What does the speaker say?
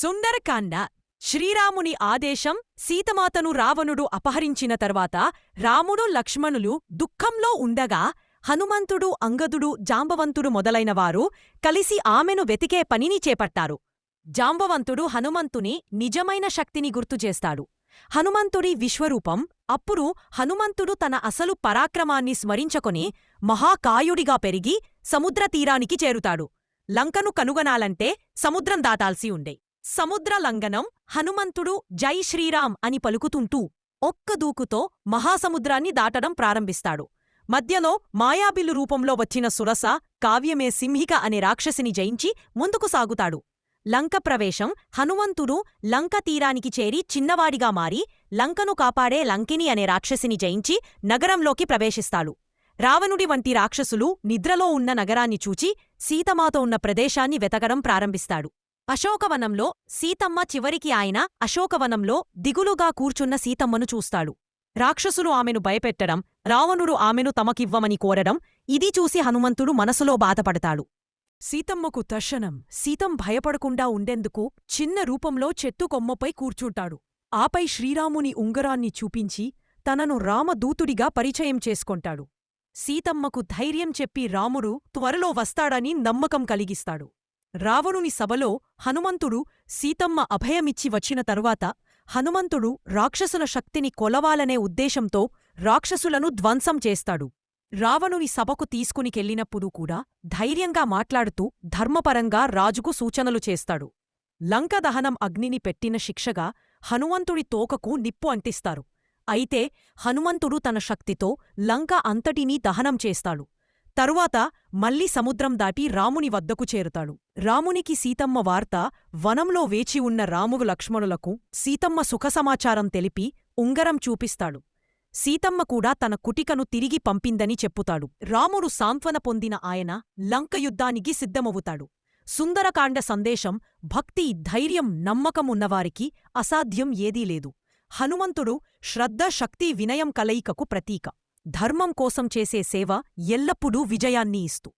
సుందరకాండ శ్రీరాముని ఆదేశం సీతమాతను రావణుడు అపహరించిన తర్వాత రాముడు లక్ష్మణులు దుఃఖంలో ఉండగా హనుమంతుడు అంగదుడు జాంబవంతుడు మొదలైనవారు కలిసి ఆమెను వెతికే పనిని చేపట్టారు జాంబవంతుడు హనుమంతుని నిజమైన శక్తిని గుర్తుచేస్తాడు హనుమంతుడి విశ్వరూపం అప్పుడు హనుమంతుడు తన అసలు పరాక్రమాన్ని స్మరించుకొని మహాకాయుడిగా పెరిగి సముద్రతీరానికి చేరుతాడు. లంకను కనుగొనాలంటే సముద్రం దాటాల్సి ఉండే. సముద్ర లంఘనం హనుమంతుడు జై శ్రీరామ్ అని పలుకుతుంటూ ఒక్క దూకుతో మహాసముద్రాన్ని దాటడం ప్రారంభిస్తాడు. మధ్యలో మాయాబిల్లు రూపంలో వచ్చిన సురస కావ్యమే సింహిక అనే రాక్షసిని జయించి ముందుకు సాగుతాడు. లంక ప్రవేశం హనుమంతుడు లంక తీరానికి చేరి చిన్నవాడిగా మారి లంకను కాపాడే లంకిని అనే రాక్షసిని జయించి నగరంలోకి ప్రవేశిస్తాడు. రావణుడి వంటి రాక్షసులు నిద్రలో ఉన్న నగరాన్ని చూచి సీతమాత ఉన్న ప్రదేశాన్ని వెతకడం ప్రారంభిస్తాడు. అశోకవనంలో సీతమ్మ చివరికి ఆయన అశోకవనంలో దిగులుగా కూర్చున్న సీతమ్మను చూస్తాడు. రాక్షసులు ఆమెను భయపెట్టడం రావణుడు ఆమెను తమకివ్వమని కోరడం ఇది చూసి హనుమంతుడు మనసులో బాధపడతాడు. సీతమ్మకు దర్శనం సీతం భయపడకుండా ఉండేందుకు చిన్న రూపంలో చెట్టు కొమ్మపై కూర్చుంటాడు. ఆపై శ్రీరాముని ఉంగరాన్ని చూపించి తనను రామదూతుడిగా పరిచయం చేసుకొంటాడు. సీతమ్మకు ధైర్యం చెప్పి రాముడు త్వరలో వస్తాడని నమ్మకం కలిగిస్తాడు. రావణుని సభలో హనుమంతుడు సీతమ్మ అభయమిచ్చి వచ్చిన తరువాత హనుమంతుడు రాక్షసుల శక్తిని కొలవాలనే ఉద్దేశంతో రాక్షసులను ధ్వంసం చేస్తాడు. రావణుని సభకు తీసుకునికెళ్ళినప్పుడు కూడా ధైర్యంగా మాట్లాడుతూ ధర్మపరంగా రాజుకు సూచనలు చేస్తాడు. లంక దహనం అగ్నిని పెట్టిన శిక్షగా హనుమంతుడి తోకకు నిప్పు అంటిస్తారు. అయితే హనుమంతుడు తన శక్తితో లంక అంతటినీ దహనం చేస్తాడు. తరువాత మళ్ళీ సముద్రం దాటి రాముని వద్దకు చేరుతాడు. రామునికి సీతమ్మ వార్త వనంలో వేచి ఉన్న రాముగు లక్ష్మణులకు సీతమ్మ సుఖసమాచారం తెలిపి ఉంగరం చూపిస్తాడు. సీతమ్మ కూడా తన కుటికను తిరిగి పంపిందని చెప్పుతాడు. రాముడు సాంత్వన పొందిన ఆయన లంక యుద్ధానికి సిద్ధమవుతాడు. సుందరకాండ సందేశం భక్తి ధైర్యం నమ్మకం ఉన్నవారికి అసాధ్యం ఏదీ లేదు. హనుమంతుడు శ్రద్ధ శక్తి వినయం కలయికకు ప్రతీక. ధర్మం కోసం చేసే సేవ ఎల్లప్పుడూ విజయాన్ని ఇస్తూ.